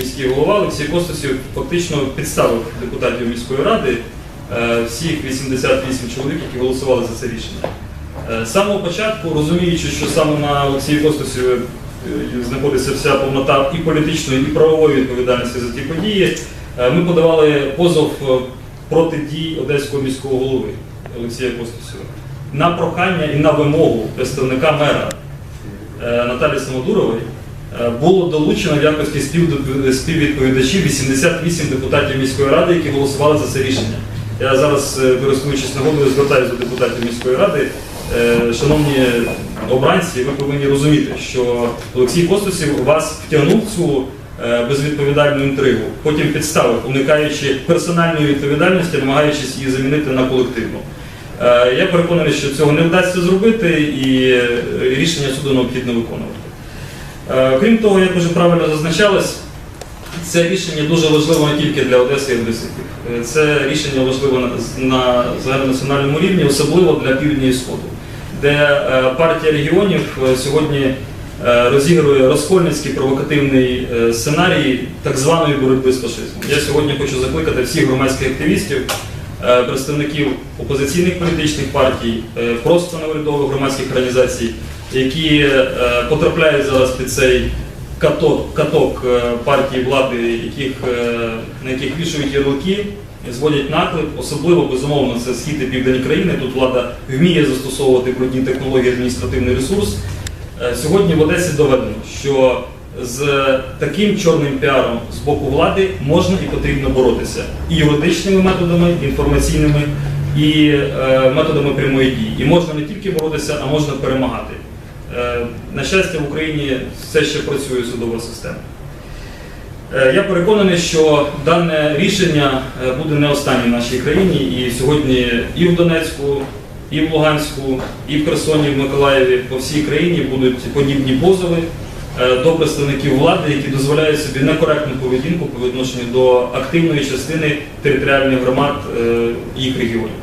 міський голова Олексій Костасів фактично підставив депутатів міської ради, е, всіх 88 чоловік, які голосували за це рішення. Е, З самого початку, розуміючи, що саме на Олексії Костасіві е, знаходиться вся повнота і політичної, і правової відповідальності за ті події, ми подавали позов проти дій Одеського міського голови Олексія Костасєва на прохання і на вимогу представника мера Наталі Самодурової було долучено в якості співвідповідачів 88 депутатів міської ради, які голосували за це рішення. Я зараз, е, користуючись нагодою, звертаюся до депутатів міської ради. Е, Шановні обранці, ви повинні розуміти, що Олексій Костусів вас втягнув в цю е, безвідповідальну інтригу, потім підставив, уникаючи персональної відповідальності, намагаючись її замінити на колективну. Е, Я переконаний, що цього не вдасться зробити, і е, рішення суду необхідно виконувати. Е, Крім того, як вже правильно зазначалось, це рішення дуже важливо не тільки для Одеси і Одеситів. Е, Це рішення важливо на, на загальнонаціональному рівні, особливо для півдня і сходу, де е, партія регіонів сьогодні розігрує розкольницький провокативний сценарій так званої боротьби з фашизмом. Я сьогодні хочу закликати всіх громадських активістів, представників опозиційних політичних партій, просто неурядових громадських організацій, які е, потрапляють зараз під цей каток, каток е, партії влади, яких, е, на яких вішають ярлики, зводять наклеп, особливо безумовно це схід і південь країни. Тут влада вміє застосовувати брудні технології, адміністративний ресурс. Сьогодні в Одесі доведено, що з таким чорним піаром з боку влади можна і потрібно боротися і юридичними методами, інформаційними, і е, методами прямої дії. І можна не тільки боротися, а можна перемагати. Е, На щастя, в Україні все ще працює судова система. Е, Я переконаний, що дане рішення е, буде не останнє в нашій країні, і сьогодні і в Донецьку, і в Луганську, і в Херсоні, і в Миколаєві по всій країні будуть подібні позови до представників влади, які дозволяють собі некоректну поведінку по відношенню до активної частини територіальних громад їх регіонів.